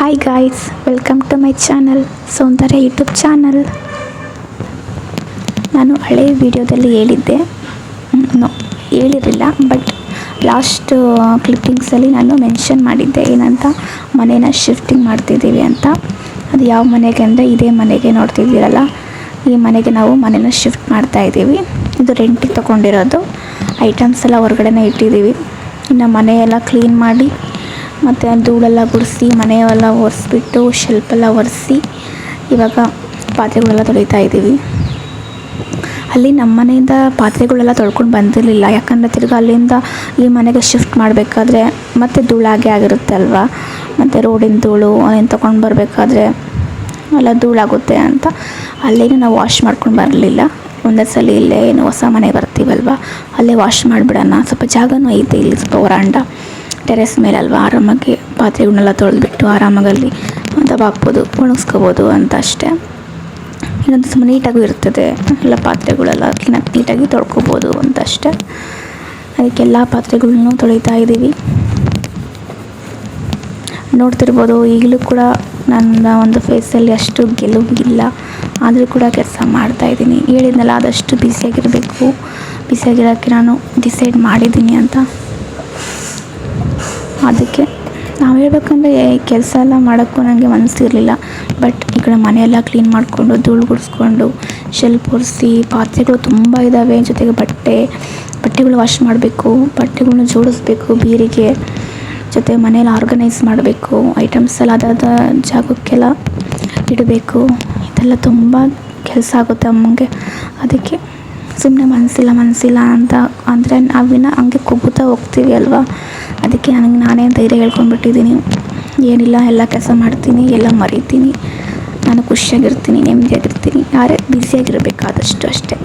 Hi guys welcome to my channel Soundarya YouTube channel ನಾನು ಹಳೆ ವಿಡಿಯೋದಲ್ಲಿ ಹೇಳಿದ್ದೆ. ಹೇಳಿರಲಿಲ್ಲ ಬಟ್ ಲಾಸ್ಟ್ ಕ್ಲಿಪ್ಪಿಂಗ್ಸಲ್ಲಿ ನಾನು ಮೆನ್ಷನ್ ಮಾಡಿದ್ದೆ. ಏನಂತ? ಮನೇನ ಶಿಫ್ಟಿಂಗ್ ಮಾಡ್ತಿದ್ದೀವಿ ಅಂತ. ಅದು ಯಾವ ಮನೆಗೆ ಅಂದರೆ ಇದೇ ಮನೆಗೆ ನೋಡ್ತಿದ್ದೀರಲ್ಲ? ಈ ಮನೆಗೆ ನಾವು ಮನೇನ ಶಿಫ್ಟ್ ಮಾಡ್ತಾ ಇದ್ದೀವಿ. ಇದು ರೆಂಟಿಗೆ ತೊಗೊಂಡಿರೋದು. ಐಟಮ್ಸ್ ಎಲ್ಲ ಹೊರಗಡೆನೇ ಇಟ್ಟಿದ್ದೀವಿ. ಇನ್ನು ಮನೆಯೆಲ್ಲ ಕ್ಲೀನ್ ಮಾಡಿ ಮತ್ತು ಧೂಳೆಲ್ಲ ಗುಡಿಸಿ, ಮನೆಯೆಲ್ಲ ಒರೆಸ್ಬಿಟ್ಟು ಶೆಲ್ಫೆಲ್ಲ ಒರೆಸಿ ಇವಾಗ ಪಾತ್ರೆಗಳೆಲ್ಲ ತೊಳಿತಾ ಇದ್ದೀವಿ. ಅಲ್ಲಿ ನಮ್ಮ ಮನೆಯಿಂದ ಪಾತ್ರೆಗಳೆಲ್ಲ ತೊಳ್ಕೊಂಡು ಬಂದಿರಲಿಲ್ಲ. ಯಾಕಂದರೆ ತಿರ್ಗಿ ಅಲ್ಲಿಂದ ಈ ಮನೆಗೆ ಶಿಫ್ಟ್ ಮಾಡಬೇಕಾದ್ರೆ ಮತ್ತೆ ಧೂಳಾಗೆ ಆಗಿರುತ್ತೆ ಅಲ್ವಾ? ಮತ್ತು ರೋಡಿನ ಧೂಳು ಅದನ್ನು ತೊಗೊಂಡು ಬರಬೇಕಾದ್ರೆ ಎಲ್ಲ ಧೂಳಾಗುತ್ತೆ ಅಂತ ಅಲ್ಲೇನು ನಾವು ವಾಶ್ ಮಾಡ್ಕೊಂಡು ಬರಲಿಲ್ಲ. ಒಂದೇ ಸಲ ಇಲ್ಲೇ ಏನು ಹೊಸ ಮನೆ ಬರ್ತೀವಲ್ವ? ಅಲ್ಲೇ ವಾಶ್ ಮಾಡಿಬಿಡೋಣ. ಸ್ವಲ್ಪ ಜಾಗನೂ ಐತೆ ಇಲ್ಲಿ, ಸ್ವಲ್ಪ ವರಾಂಡ. ಟೆರೆಸ್ ಮೇಲೆ ಅಲ್ವಾ? ಆರಾಮಾಗಿ ಪಾತ್ರೆಗಳನ್ನೆಲ್ಲ ತೊಳೆದ್ಬಿಟ್ಟು ಆರಾಮಾಗಲ್ಲಿ ಅಲ್ಲಿ ಹಾಕ್ಬೋದು ಒಣಗಿಸ್ಕೋಬೋದು ಅಂತ ಅಷ್ಟೇ. ಇನ್ನೊಂದು ಸುಮ್ಮನೆ ನೀಟಾಗೂ ಇರ್ತದೆ. ಎಲ್ಲ ಪಾತ್ರೆಗಳೆಲ್ಲ ಕ್ಲೀನಾಗಿ ನೀಟಾಗಿ ತೊಳ್ಕೊಬೋದು ಅಂತ ಅಷ್ಟೇ. ಅದಕ್ಕೆಲ್ಲ ಪಾತ್ರೆಗಳನ್ನೂ ತೊಳಿತಾ ಇದ್ದೀವಿ. ನೋಡ್ತಿರ್ಬೋದು, ಈಗಲೂ ಕೂಡ ನನ್ನ ಒಂದು ಫೇಸಲ್ಲಿ ಅಷ್ಟು ಗೆಲುವಿಲ್ಲ. ಆದರೂ ಕೂಡ ಕೆಲಸ ಮಾಡ್ತಾಯಿದ್ದೀನಿ ಹೇಳಿದ್ನಲ್ಲ, ಆದಷ್ಟು ಬಿಸಿಯಾಗಿರಬೇಕು. ಬಿಸಿಯಾಗಿರೋಕ್ಕೆ ನಾನು ಡಿಸೈಡ್ ಮಾಡಿದ್ದೀನಿ ಅಂತ. ಅದಕ್ಕೆ ನಾವು ಹೇಳ್ಬೇಕಂದ್ರೆ ಕೆಲಸ ಎಲ್ಲ ಮಾಡೋಕ್ಕೂ ನನಗೆ ಮನಸ್ಸಿರಲಿಲ್ಲ. ಬಟ್ ಈ ಕಡೆ ಮನೆಯೆಲ್ಲ ಕ್ಲೀನ್ ಮಾಡಿಕೊಂಡು ಧೂಳು ಗುಡಿಸ್ಕೊಂಡು ಶೆಲ್ಫ್ ಒರೆಸಿ ಪಾತ್ರೆಗಳು ತುಂಬ ಇದ್ದಾವೆ ಜೊತೆಗೆ ಬಟ್ಟೆ, ಬಟ್ಟೆಗಳು ವಾಶ್ ಮಾಡಬೇಕು, ಬಟ್ಟೆಗಳ್ನ ಜೋಡಿಸ್ಬೇಕು ಬೀರಿಗೆ. ಜೊತೆ ಮನೇಲಿ ಆರ್ಗನೈಸ್ ಮಾಡಬೇಕು ಐಟಮ್ಸ್ ಎಲ್ಲ ಅದಾದ ಜಾಗಕ್ಕೆಲ್ಲ ಇಡಬೇಕು. ಇದೆಲ್ಲ ತುಂಬ ಕೆಲಸ ಆಗುತ್ತೆ ಅಮ್ಮಂಗೆ. ಅದಕ್ಕೆ ಸುಮ್ಮನೆ ಮನಸ್ಸಿಲ್ಲ ಮನಸ್ಸಿಲ್ಲ ಅಂತ ಅಂದರೆ ನಾವಿನ್ನ ಹಂಗೆ ಕುಗ್ಗುತ್ತಾ ಹೋಗ್ತೀವಿ ಅಲ್ವಾ? ಅದಕ್ಕೆ ನನಗೆ ನಾನೇ ಧೈರ್ಯ ಹೇಳ್ಕೊಂಡ್ಬಿಟ್ಟಿದ್ದೀನಿ. ಏನಿಲ್ಲ, ಎಲ್ಲ ಕೆಲಸ ಮಾಡ್ತೀನಿ, ಎಲ್ಲ ಮರಿತೀನಿ. ನಾನು ಖುಷಿಯಾಗಿರ್ತೀನಿ, ನೆಮ್ಮದಿಯಾಗಿರ್ತೀನಿ. ಯಾರೇ ಬ್ಯುಸಿಯಾಗಿರಬೇಕಾದಷ್ಟು ಅಷ್ಟೇ.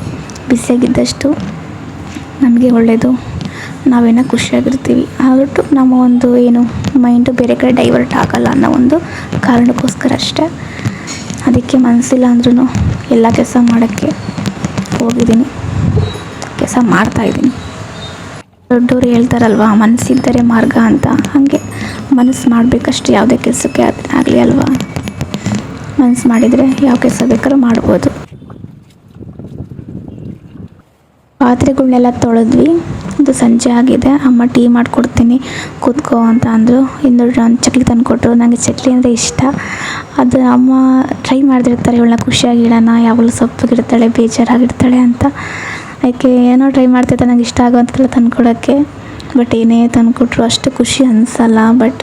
ಬ್ಯುಸಿಯಾಗಿದ್ದಷ್ಟು ನಮಗೆ ಒಳ್ಳೆಯದು ನಾವೇನೋ ಖುಷಿಯಾಗಿರ್ತೀವಿ. ಆದಟ್ಟು ನಮ್ಮ ಒಂದು ಏನು ಮೈಂಡು ಬೇರೆ ಕಡೆ ಡೈವರ್ಟ್ ಆಗಲ್ಲ ಅನ್ನೋ ಒಂದು ಕಾರಣಕ್ಕೋಸ್ಕರ ಅಷ್ಟೇ. ಅದಕ್ಕೆ ಮನಸ್ಸಿಲ್ಲ ಅಂದ್ರೂ ಎಲ್ಲ ಕೆಲಸ ಮಾಡೋಕ್ಕೆ ಹೋಗಿದ್ದೀನಿ. ಕೆಲಸ ಮಾಡ್ತಾಯಿದ್ದೀನಿ ದೊಡ್ಡವರು ಹೇಳ್ತಾರಲ್ವ ಮನಸ್ಸಿದ್ದರೆ ಮಾರ್ಗ ಅಂತ. ಹಾಗೆ ಮನಸ್ಸು ಮಾಡಬೇಕಷ್ಟು ಯಾವುದೇ ಕೆಲಸಕ್ಕೆ ಆಗಲಿ ಅಲ್ವಾ? ಮನಸ್ಸು ಮಾಡಿದರೆ ಯಾವ ಕೆಲಸ ಬೇಕಾದ್ರೂ ಮಾಡ್ಬೋದು. ಪಾತ್ರೆಗಳನ್ನೆಲ್ಲ ತೊಳೆದ್ವಿ. ಇದು ಸಂಜೆ ಆಗಿದೆ. ಅಮ್ಮ ಟೀ ಮಾಡಿಕೊಡ್ತೀನಿ, ಕೂತ್ಕೋ ಅಂತ ಅಂದರು. ಇನ್ನು ನಾನು ಚಕ್ಲಿ ತಂದು ಕೊಟ್ಟರು ನನಗೆ ಚಕ್ಲಿ ಅಂದರೆ ಇಷ್ಟ. ಅದು ಅಮ್ಮ ಟ್ರೈ ಮಾಡ್ತಿರ್ತಾರೆ ಇವಳನ್ನ ಖುಷಿಯಾಗಿಡೋಣ ಯಾವಾಗಲೂ ಸೊಪ್ಪಿಗಿಡ್ತಾಳೆ ಬೇಜಾರಾಗಿರ್ತಾಳೆ ಅಂತ. ಅದಕ್ಕೆ ಏನೋ ಟ್ರೈ ಮಾಡ್ತಿದ್ದೆ, ನಂಗೆ ಇಷ್ಟ ಆಗೋಂಥದ್ದೆಲ್ಲ ತಂದ್ಕೊಡೋಕ್ಕೆ. ಬಟ್ ಏನೇ ತಂದುಕೊಟ್ರು ಅಷ್ಟು ಖುಷಿ ಅನಿಸಲ್ಲ. ಬಟ್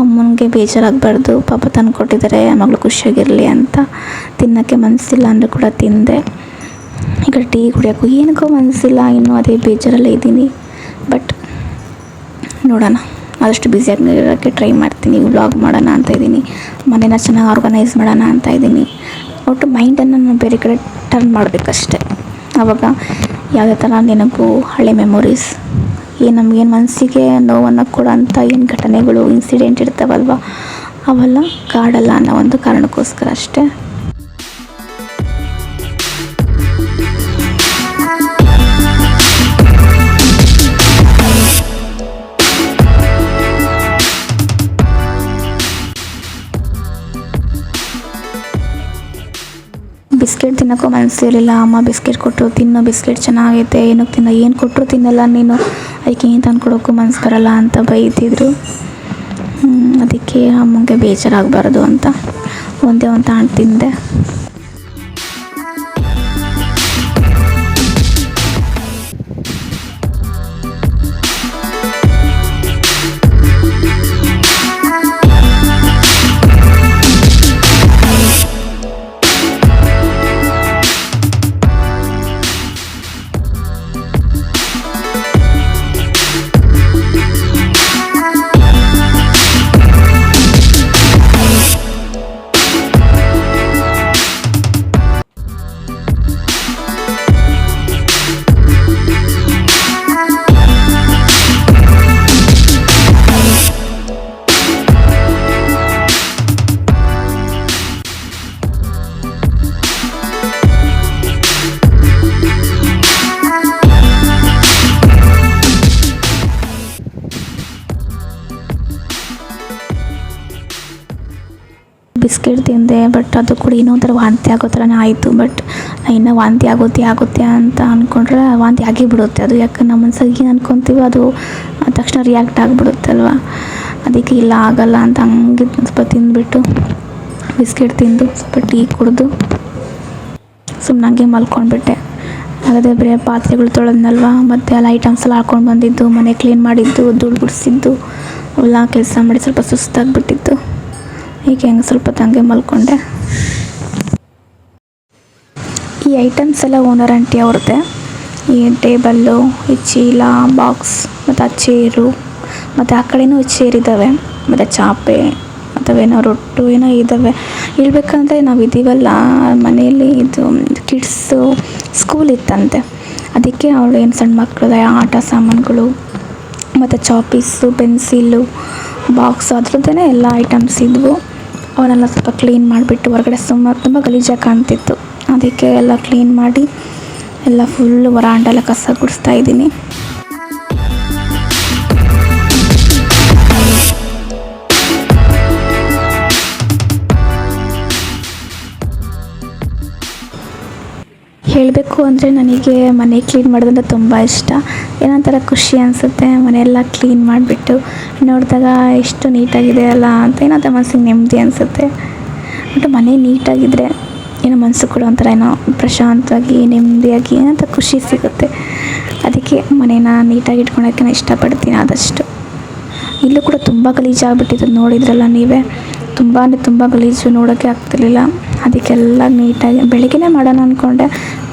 ಅಮ್ಮನಿಗೆ ಬೇಜಾರಾಗಬಾರ್ದು. ಪಾಪ ತಂದುಕೊಟ್ಟಿದ್ದಾರೆ ಮಗಳು ಖುಷಿಯಾಗಿರಲಿ ಅಂತ. ತಿನ್ನೋಕ್ಕೆ ಮನಸ್ಸಿಲ್ಲ ಅಂದರೂ ಕೂಡ ತಿಂದೆ. ಈಗ ಟೀ ಕುಡಿಯೋಕ್ಕೂ ಏನಕ್ಕೂ ಮನಸ್ಸಿಲ್ಲ ಇನ್ನೂ ಅದೇ ಬೇಜಾರಲ್ಲೇ ಇದ್ದೀನಿ. ಬಟ್ ನೋಡೋಣ. ಆದಷ್ಟು ಬ್ಯುಸಿಯಾಗಿರೋಕ್ಕೆ ಟ್ರೈ ಮಾಡ್ತೀನಿ. ವ್ಲಾಗ್ ಮಾಡೋಣ ಅಂತ ಇದ್ದೀನಿ. ಮನೇನ ಚೆನ್ನಾಗಿ ಆರ್ಗನೈಸ್ ಮಾಡೋಣ ಅಂತ ಇದ್ದೀನಿ. ಒಟ್ಟು ಮೈಂಡನ್ನು ನಾನು ಬೇರೆ ಕಡೆ ಟರ್ನ್ ಮಾಡಬೇಕಷ್ಟೆ. ಆವಾಗ ಯಾವುದೇ ಥರ ನೆನಪು, ಹಳೆ ಮೆಮೊರೀಸ್ ಏನು ನಮಗೇನು ಮನಸ್ಸಿಗೆ ನೋವನ್ನು ಕೊಡೋಂಥ ಏನು ಘಟನೆಗಳು ಇನ್ಸಿಡೆಂಟ್ ಇರ್ತಾವಲ್ವ, ಅವೆಲ್ಲ ಕಾಡಲ್ಲ ಅನ್ನೋ ಒಂದು ಕಾರಣಕ್ಕೋಸ್ಕರ ಅಷ್ಟೇ. ಬಿಸ್ಕೆಟ್ ತಿನ್ನೋಕ್ಕೂ ಮನಸ್ಸಿರಲಿಲ್ಲ ಅಮ್ಮ ಬಿಸ್ಕೆಟ್ ಕೊಟ್ಟರು ತಿನ್ನೋ, ಬಿಸ್ಕೆಟ್ ಚೆನ್ನಾಗೈತೆ, ಏನಕ್ಕೆ ತಿನ್ನೋ, ಏನು ಕೊಟ್ಟರು ತಿನ್ನಲ್ಲ ನೀನು. ಅದಕ್ಕೆ ಏನು ತಂದು ಕೊಡೋಕ್ಕೂ ಮನಸ್ಸು ಬರಲ್ಲ ಅಂತ ಬೈತಿದ್ರು. ಅದಕ್ಕೆ ಅಮ್ಮಂಗೆ ಬೇಜಾರಾಗಬಾರ್ದು ಅಂತ. ಒಂದೇ ಒಂದು ತಾಣ ತಿಂದೆ. ಬಿಸ್ಕೆಟ್ ತಿಂದೆ ಬಟ್ ಅದು ಕೂಡ ಇನ್ನೊಂಥರ ವಾಂತಿ ಆಗೋ ಥರನೇ ಆಯಿತು. ಬಟ್ ಇನ್ನೂ ವಾಂತಿ ಆಗುತ್ತೆ ಆಗುತ್ತೆ ಅಂತ ಅಂದ್ಕೊಂಡ್ರೆ ವಾಂತಿ ಆಗೇ ಬಿಡುತ್ತೆ ಅದು ಯಾಕೆ ನಮ್ಮ ಮನ್ಸಲ್ಲಿ ಏನು ಅನ್ಕೊತೀವೋ ಅದು ತಕ್ಷಣ ರಿಯಾಕ್ಟ್ ಆಗಿಬಿಡುತ್ತೆ ಅಲ್ವಾ? ಅದಕ್ಕೆ ಇಲ್ಲ, ಆಗಲ್ಲ ಅಂತ ಹಂಗೆ ಸ್ವಲ್ಪ ತಿಂದುಬಿಟ್ಟು ಬಿಸ್ಕೆಟ್ ತಿಂದು, ಸ್ವಲ್ಪ ಟೀ ಕುಡಿದು ಸುಮ್ಮನೆ ಹಂಗೆ ಮಲ್ಕೊಂಡ್ಬಿಟ್ಟೆ. ಹಾಗಾದರೆ ಬರೀ ಪಾತ್ರೆಗಳು ತೊಳೆದ್ನಲ್ವ? ಮತ್ತು ಎಲ್ಲ ಐಟಮ್ಸ್ ಎಲ್ಲ ಹಾಕ್ಕೊಂಡು ಬಂದಿದ್ದು, ಮನೆ ಕ್ಲೀನ್ ಮಾಡಿದ್ದು, ಧೂಳು ಬಿಡಿಸಿದ್ದು ಎಲ್ಲ ಕೆಲಸ ಮಾಡಿ ಸ್ವಲ್ಪ ಸುಸ್ತಾಗಿಬಿಟ್ಟಿತ್ತು. ಹೀಗೆ ಹೆಂಗೆ ಸ್ವಲ್ಪ ತಂಗೆ ಮಲ್ಕೊಂಡೆ. ಈ ಐಟಮ್ಸ್ ಎಲ್ಲ ಓನರ್ ಆಂಟಿ ಅವ್ರದ್ದೆ. ಈ ಟೇಬಲ್ಲು ಈ ಚೀಲ ಬಾಕ್ಸ್ ಮತ್ತು ಆ ಚೇರು ಮತ್ತು ಆ ಕಡೆನೂ ಚೇರ್ ಇದ್ದಾವೆ. ಮತ್ತು ಚಾಪೆ ಮತ್ತು ಏನೋ ರೊಟ್ಟು, ಏನೋ ಇದ್ದಾವೆ. ಹೇಳ್ಬೇಕಂದ್ರೆ ನಾವು ಇದ್ದೀವಲ್ಲ ಮನೆಯಲ್ಲಿ ಇದು ಕಿಡ್ಸು ಸ್ಕೂಲ್ ಇತ್ತಂತೆ. ಅದಕ್ಕೆ ಅವಳು ಏನು ಸಣ್ಣ ಮಕ್ಕಳದ ಆಟ ಸಾಮಾನುಗಳು, ಮತ್ತು ಚಾಪೀಸು ಪೆನ್ಸಿಲ್ಲು ಬಾಕ್ಸ್ ಅದ್ರದ್ದೇ ಎಲ್ಲ ಐಟಮ್ಸ್ ಇದ್ವು. ಅವನ್ನೆಲ್ಲ ಸ್ವಲ್ಪ ಕ್ಲೀನ್ ಮಾಡಿಬಿಟ್ಟು ಹೊರಗಡೆ ಸುಮಾರು ತುಂಬ ಗಲೀಜಾಗಿ ಕಾಣ್ತಿತ್ತು. ಅದಕ್ಕೆ ಎಲ್ಲ ಕ್ಲೀನ್ ಮಾಡಿ ಎಲ್ಲ ಫುಲ್ಲು ವರಾಂಡ ಎಲ್ಲ ಕಸ ಗುಡಿಸ್ತಾ ಇದ್ದೀನಿ. ಹೇಳಬೇಕು ಅಂದರೆ ನನಗೆ ಮನೆ ಕ್ಲೀನ್ ಮಾಡೋದಂದ್ರೆ ತುಂಬ ಇಷ್ಟ. ಏನೊಂಥರ ಖುಷಿ ಅನಿಸುತ್ತೆ, ಮನೆಯೆಲ್ಲ ಕ್ಲೀನ್ ಮಾಡಿಬಿಟ್ಟು ನೋಡಿದಾಗ ಎಷ್ಟು ನೀಟಾಗಿದೆ ಅಲ್ಲ ಅಂತ ಏನಂತ ಮನಸ್ಸಿಗೆ ನೆಮ್ಮದಿ ಅನಿಸುತ್ತೆ. ಬಟ್ ಮನೆ ನೀಟಾಗಿದ್ದರೆ ಏನೋ ಮನಸ್ಸು ಕೂಡ ಒಂಥರ ಏನೋ ಪ್ರಶಾಂತವಾಗಿ, ನೆಮ್ಮದಿಯಾಗಿ ಏನಂತ ಖುಷಿ ಸಿಗುತ್ತೆ. ಅದಕ್ಕೆ ಮನೇನ ನೀಟಾಗಿ ಇಟ್ಕೊಳಕ್ಕೆ ನಾನು ಇಷ್ಟಪಡ್ತೀನಿ ಆದಷ್ಟು. ಇಲ್ಲೂ ಕೂಡ ತುಂಬ ಗಲೀಜಾಗ್ಬಿಟ್ಟಿದ್ದು ನೋಡಿದ್ರಲ್ಲ ನೀವೇ. ತುಂಬ ತುಂಬ ಗಲೀಜು ನೋಡೋಕ್ಕೆ ಆಗ್ತಿರ್ಲಿಲ್ಲ. ಅದಕ್ಕೆಲ್ಲ ನೀಟಾಗಿ, ಬೆಳಗ್ಗೆನೇ ಮಾಡೋಣ ಅಂದ್ಕೊಂಡೆ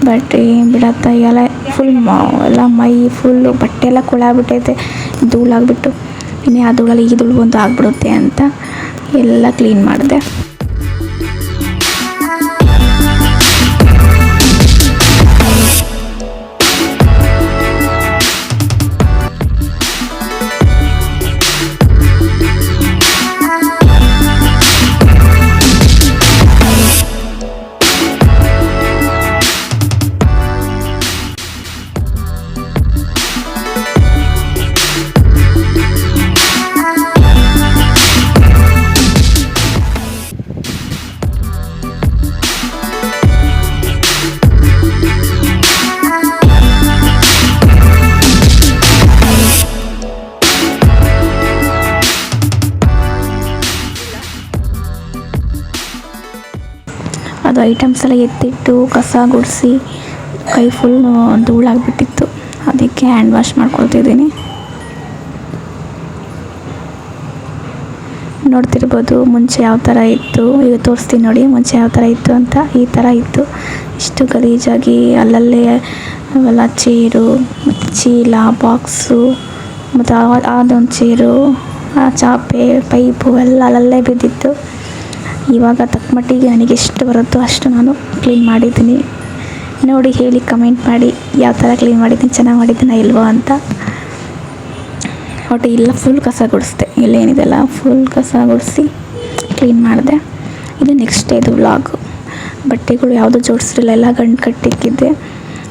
ಬಟ್ ಏನು ಬಿಡತ್ತ ಎಲ್ಲ ಫುಲ್ ಎಲ್ಲ ಮೈ ಫುಲ್ಲು ಬಟ್ಟೆ ಎಲ್ಲ ಕೊಳಾಗ್ಬಿಟ್ಟೈತೆ. ಧೂಳಾಗ್ಬಿಟ್ಟು. ಇನ್ನು ಆ ಧೂಳಲ್ಲಿ ಈ ಧೂಳು ಬಂದು ಆಗ್ಬಿಡುತ್ತೆ ಅಂತ ಎಲ್ಲ ಕ್ಲೀನ್ ಮಾಡಿದೆ. ಐಟಮ್ಸ್ ಎಲ್ಲ ಎತ್ತಿಟ್ಟು, ಕಸ ಗುಡಿಸಿ, ಕೈ ಫುಲ್ ಧೂಳಾಗ್ಬಿಟ್ಟಿತ್ತು. ಅದಕ್ಕೆ ಹ್ಯಾಂಡ್ ವಾಶ್ ಮಾಡ್ಕೊಳ್ತಿದ್ದೀನಿ ನೋಡ್ತಿರ್ಬೋದು ಮುಂಚೆ ಯಾವ ಥರ ಇತ್ತು, ಈಗ ತೋರಿಸ್ತೀನಿ ನೋಡಿ ಮುಂಚೆ ಯಾವ ಥರ ಇತ್ತು ಅಂತ. ಈ ಥರ ಇತ್ತು. ಇಷ್ಟು ಗಲೀಜಾಗಿ ಅಲ್ಲಲ್ಲೇ ಅವೆಲ್ಲ ಚೇರು, ಮತ್ತು ಚೀಲ ಬಾಕ್ಸು ಮತ್ತು ಅದೊಂದು ಚೇರು ಚಾಪೆ, ಪೈಪು ಎಲ್ಲ ಅಲ್ಲಲ್ಲೇ ಬಿದ್ದಿತ್ತು. ಇವಾಗ ತಕ್ಕ ಮಟ್ಟಿಗೆ ನನಗೆ ಎಷ್ಟು ಬರುತ್ತೋ ಅಷ್ಟು ನಾನು ಕ್ಲೀನ್ ಮಾಡಿದ್ದೀನಿ. ನೋಡಿ, ಹೇಳಿ ಕಮೆಂಟ್ ಮಾಡಿ, ಯಾವ ಥರ ಕ್ಲೀನ್ ಮಾಡಿದ್ದೀನಿ, ಚೆನ್ನಾಗಿ ಮಾಡಿದ್ದೀನ ಇಲ್ವೋ ಅಂತ. ಒಟ್ಟು ಇಲ್ಲ ಫುಲ್ ಕಸ ಗುಡಿಸ್ದೆ. ಇಲ್ಲೇನಿದೆಲ್ಲ ಫುಲ್ ಕಸ ಗುಡಿಸಿ ಕ್ಲೀನ್ ಮಾಡಿದೆ. ಇದು ನೆಕ್ಸ್ಟ್ ಡೇದು ವ್ಲಾಗು ಬಟ್ಟೆಗಳು ಯಾವುದು ಜೋಡಿಸಿರಲಿಲ್ಲ ಎಲ್ಲ ಗಂಟು ಕಟ್ಟಿಕ್ಕಿದ್ದೆ.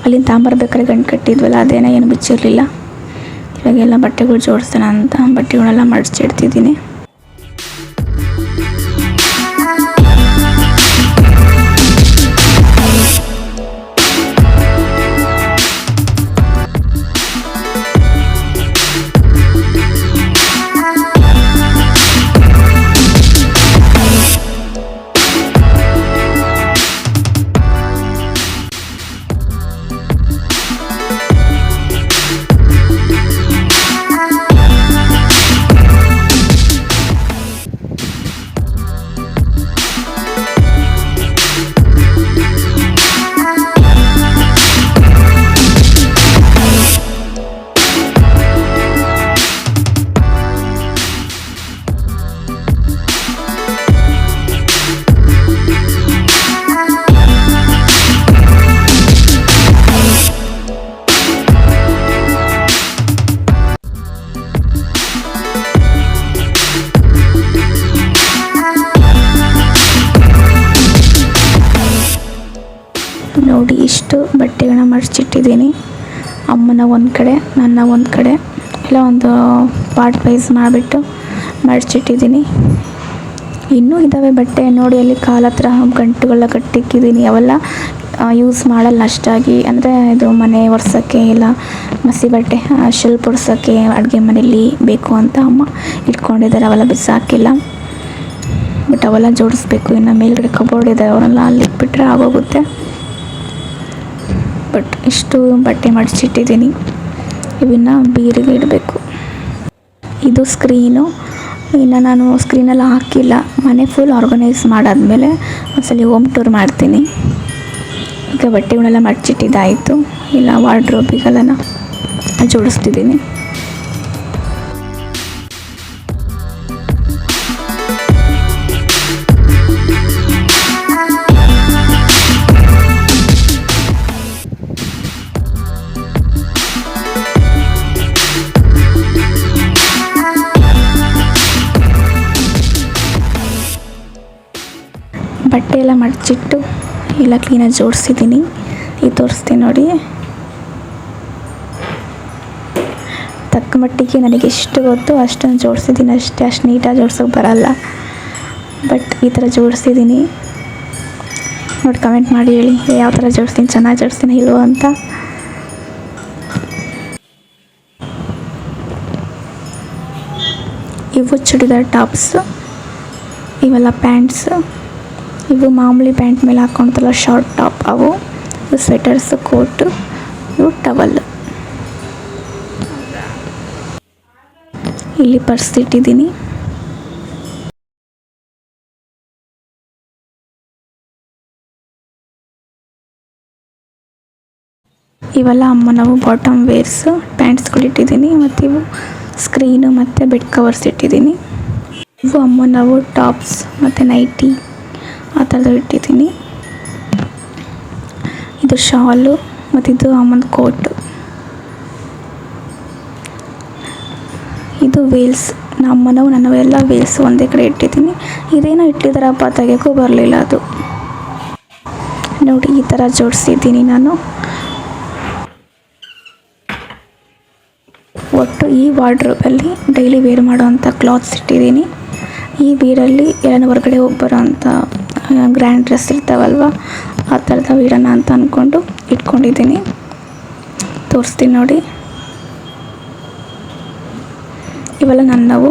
ಅಲ್ಲಿಂದ ತಾಂಬರ್ಬೇಕಾದ್ರೆ ಗಂಟು ಕಟ್ಟಿದ್ವಲ್ಲ, ಅದೇನೋ ಏನು ಬಿಚ್ಚಿರಲಿಲ್ಲ. ಇವಾಗೆಲ್ಲ ಬಟ್ಟೆಗಳು ಜೋಡಿಸೋಣ ಅಂತ ಬಟ್ಟೆಗಳೆಲ್ಲ ಮಡಚಿಡ್ತಿದ್ದೀನಿ. ಇಷ್ಟು ಬಟ್ಟೆಗಳನ್ನ ಮಡಚಿಟ್ಟಿದ್ದೀನಿ. ಅಮ್ಮನ ಒಂದು ಕಡೆ, ನನ್ನ ಒಂದು ಕಡೆ, ಎಲ್ಲ ಒಂದು ಪಾರ್ಟ್ ವೈಸ್ ಮಾಡಿಬಿಟ್ಟು ಮಡಚಿಟ್ಟಿದ್ದೀನಿ. ಇನ್ನೂ ಇದ್ದಾವೆ ಬಟ್ಟೆ, ನೋಡಿ ಅಲ್ಲಿ ಕಾಲ ಹತ್ರ ಗಂಟುಗಳ ಕಟ್ಟಿಕ್ಕಿದ್ದೀನಿ. ಅವೆಲ್ಲ ಯೂಸ್ ಮಾಡಲ್ಲ ಅಷ್ಟಾಗಿ. ಅಂದರೆ ಇದು ಮನೆ ಒರೆಸೋಕ್ಕೆ ಇಲ್ಲ, ಮಸಿ ಬಟ್ಟೆ ಶೆಲ್ಫ್ ಪೊಡ್ಸೋಕ್ಕೆ ಅಡುಗೆ ಮನೆಯಲ್ಲಿ ಬೇಕು ಅಂತ ಅಮ್ಮ ಇಟ್ಕೊಂಡಿದ್ದಾರೆ. ಅವೆಲ್ಲ ಬಿಸಾಕಿಲ್ಲ. ಬಟ್ ಅವೆಲ್ಲ ಜೋಡಿಸ್ಬೇಕು. ಇನ್ನು ಮೇಲ್ಗಡೆ ಕಬೋರ್ಡ್ ಇದೆ, ಅವರೆಲ್ಲ ಅಲ್ಲಿ ಇಟ್ಬಿಟ್ರೆ ಆಗೋಗುತ್ತೆ. ಬಟ್ ಇಷ್ಟು ಬಟ್ಟೆ ಮಡಚಿಟ್ಟಿದ್ದೀನಿ. ಇವನ್ನು ಬೀರಿಗೆ ಇಡಬೇಕು. ಇದು ಸ್ಕ್ರೀನು. ಇನ್ನು ನಾನು ಸ್ಕ್ರೀನೆಲ್ಲ ಹಾಕಿಲ್ಲ. ಮನೆ ಫುಲ್ ಆರ್ಗನೈಸ್ ಮಾಡಾದಮೇಲೆ ಒಂದ್ಸಲಿ ಹೋಮ್ ಟೂರ್ ಮಾಡ್ತೀನಿ. ಈಗ ಬಟ್ಟೆಗಳೆಲ್ಲ ಮಡಚಿಟ್ಟಿದ್ದಾಯಿತು. ಇಲ್ಲ ವಾರ್ಡ್ರೋಬಿಗೆಲ್ಲ ಜೋಡಿಸ್ತಿದ್ದೀನಿ. ಬಟ್ಟೆ ಎಲ್ಲ ಮಡಚಿಟ್ಟು ಎಲ್ಲ ಕ್ಲೀನಾಗಿ ಜೋಡಿಸಿದ್ದೀನಿ. ಈಗ ತೋರಿಸ್ತೀನಿ ನೋಡಿ. ತಕ್ಕ ಮಟ್ಟಿಗೆ ನನಗೆ ಎಷ್ಟು ಗೊತ್ತು ಅಷ್ಟೊಂದು ಜೋಡಿಸಿದ್ದೀನಿ ಅಷ್ಟೇ, ಅಷ್ಟು ನೀಟಾಗಿ ಜೋಡ್ಸೋಕೆ ಬರಲ್ಲ. ಬಟ್ ಈ ಥರ ಜೋಡಿಸಿದ್ದೀನಿ. ನೋಡಿ ಕಮೆಂಟ್ ಮಾಡಿ ಹೇಳಿ, ಯಾವ ಥರ ಜೋಡಿಸ್ತೀನಿ, ಚೆನ್ನಾಗಿ ಜೋಡಿಸ್ತೀನಿ ಇಲ್ವೋ ಅಂತ. ಇವು ಚೂಡಿದಾರ್ ಟಾಪ್ಸು, ಇವೆಲ್ಲ ಪ್ಯಾಂಟ್ಸ್. ಇವು ಮಾಮೂಲಿ ಪ್ಯಾಂಟ್ ಮೇಲೆ ಹಾಕೊಂತಲ್ಲ ಶಾರ್ಟ್ ಟಾಪ್. ಅವು ಇವು ಸ್ವೆಟರ್ಸ್ ಕೋಟ್ ಇವು ಟವಲ್ ಇಲ್ಲಿ ಪರ್ಸ್ ಇಟ್ಟಿದ್ದೀನಿ. ಇವೆಲ್ಲ ಅಮ್ಮನವು ಬಾಟಮ್ ವೇರ್ಸ್ ಪ್ಯಾಂಟ್ಸ್ಗಳು ಇಟ್ಟಿದ್ದೀನಿ. ಮತ್ತು ಇವು ಸ್ಕ್ರೀನು ಮತ್ತು ಬೆಡ್ ಕವರ್ಸ್ ಇಟ್ಟಿದ್ದೀನಿ. ಇವು ಅಮ್ಮನವು ಟಾಪ್ಸ್ ಮತ್ತು ನೈಟಿ ಆ ಥರದ್ದು ಇಟ್ಟಿದ್ದೀನಿ. ಇದು ಶಾಲು ಮತ್ತು ಇದು ಅಮ್ಮನ ಕೋಟು. ಇದು ವೇಲ್ಸ್ ನಮ್ಮನವು ನನ್ನವೆಲ್ಲ ವೇಲ್ಸ್ ಒಂದೇ ಕಡೆ ಇಟ್ಟಿದ್ದೀನಿ. ಇದೇನೋ ಇಟ್ಟಿದ್ದಾರಪ್ಪ ತೆಗೆಯೋಕ್ಕೂ ಬರಲಿಲ್ಲ ಅದು. ನೋಡಿ, ಈ ಥರ ಜೋಡಿಸಿದ್ದೀನಿ ನಾನು. ಒಟ್ಟು ಈ ವಾರ್ಡ್ರೋಬಲ್ಲಿ ಡೈಲಿ ವೇರ್ ಮಾಡೋವಂಥ ಕ್ಲಾತ್ಸ್ ಇಟ್ಟಿದ್ದೀನಿ. ಈ ಬೀಡಲ್ಲಿ ಎಲ್ಲ ಹೊರಗಡೆ ಹೋಗಿ ಅಂಥ ಗ್ರ್ಯಾಂಡ್ ಡ್ರೆಸ್ ಇರ್ತಾವಲ್ವ? ಆ ಥರದ ಇಡೋಣ ಅಂತ ಅಂದ್ಕೊಂಡು ಇಟ್ಕೊಂಡಿದ್ದೀನಿ. ತೋರಿಸ್ತೀನಿ ನೋಡಿ. ಇವೆಲ್ಲ ನನ್ನವು.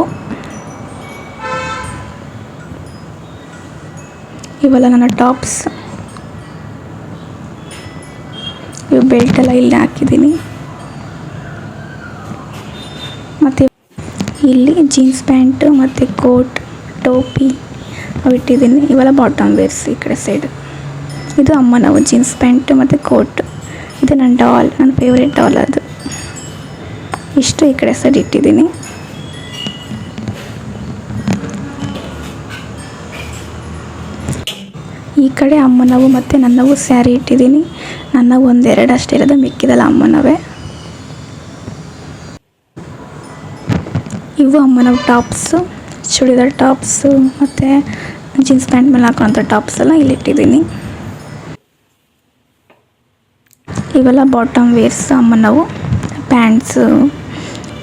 ಇವೆಲ್ಲ ನನ್ನ ಟಾಪ್ಸ್. ಇವು ಬೆಲ್ಟ್ ಎಲ್ಲ ಇಲ್ಲಿ ಹಾಕಿದ್ದೀನಿ. ಮತ್ತು ಇಲ್ಲಿ ಜೀನ್ಸ್ ಪ್ಯಾಂಟು ಮತ್ತು ಕೋಟ್. ಟೋಪಿ ಇಟ್ಟಿದ್ದೀನಿ ಇವೆಲ್ಲ ಬಾಟಮ್ ವೇರ್ಸ್ ಈ ಕಡೆ ಸೈಡ್ ಇದು ಅಮ್ಮನವು ಜೀನ್ಸ್ ಪ್ಯಾಂಟ್ ಮತ್ತು ಕೋಟ್ ಇದು ನನ್ನ ಡಾಲ್ ನನ್ನ ಫೇವ್ರೆಟ್ ಡಾಲ್ ಅದು. ಇಷ್ಟು ಈ ಕಡೆ ಸೈಡ್ ಇಟ್ಟಿದ್ದೀನಿ ಈ ಕಡೆ ಅಮ್ಮನವು ಮತ್ತು ನನ್ನವು ಸ್ಯಾರಿ ಇಟ್ಟಿದ್ದೀನಿ ನನ್ನವು ಒಂದೆರಡು ಅಷ್ಟೇ ಇರೋದು, ಮಿಕ್ಕಿದಲ್ಲ ಅಮ್ಮನವೇ ಇವು ಅಮ್ಮನವು ಟಾಪ್ಸು ಚೂಡಿದಾರ್ ಟಾಪ್ಸು ಮತ್ತು ಜೀನ್ಸ್ ಪ್ಯಾಂಟ್ ಮೇಲೆ ಹಾಕೋಂಥ ಟಾಪ್ಸ್ ಎಲ್ಲ ಇಲ್ಲಿ ಇಟ್ಟಿದ್ದೀನಿ. ಇವೆಲ್ಲ ಬಾಟಮ್ ವೇರ್ಸ್ ಅಮ್ಮನವು ಪ್ಯಾಂಟ್ಸು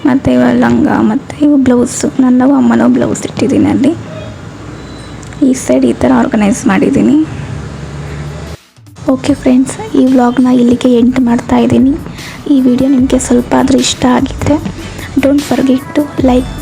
ಮತ್ತು ಇವ ಲಂಗ ಮತ್ತು ಇವು ಬ್ಲೌಸು. ನನ್ನವು ಅಮ್ಮನೋ ಬ್ಲೌಸ್ ಇಟ್ಟಿದ್ದೀನಿ ಅಲ್ಲಿ. ಈ ಸೈಡ್ ಈ ಥರ ಆರ್ಗನೈಸ್ ಮಾಡಿದ್ದೀನಿ. ಓಕೆ ಫ್ರೆಂಡ್ಸ್ ಈ ವ್ಲಾಗ್ನ ಇಲ್ಲಿಗೆ ಎಂಡ್ ಮಾಡ್ತಾ ಇದ್ದೀನಿ. ಈ ವಿಡಿಯೋ ನಿಮಗೆ ಸ್ವಲ್ಪ ಆದರೂ ಇಷ್ಟ ಆಗಿದ್ದರೆ don't forget to like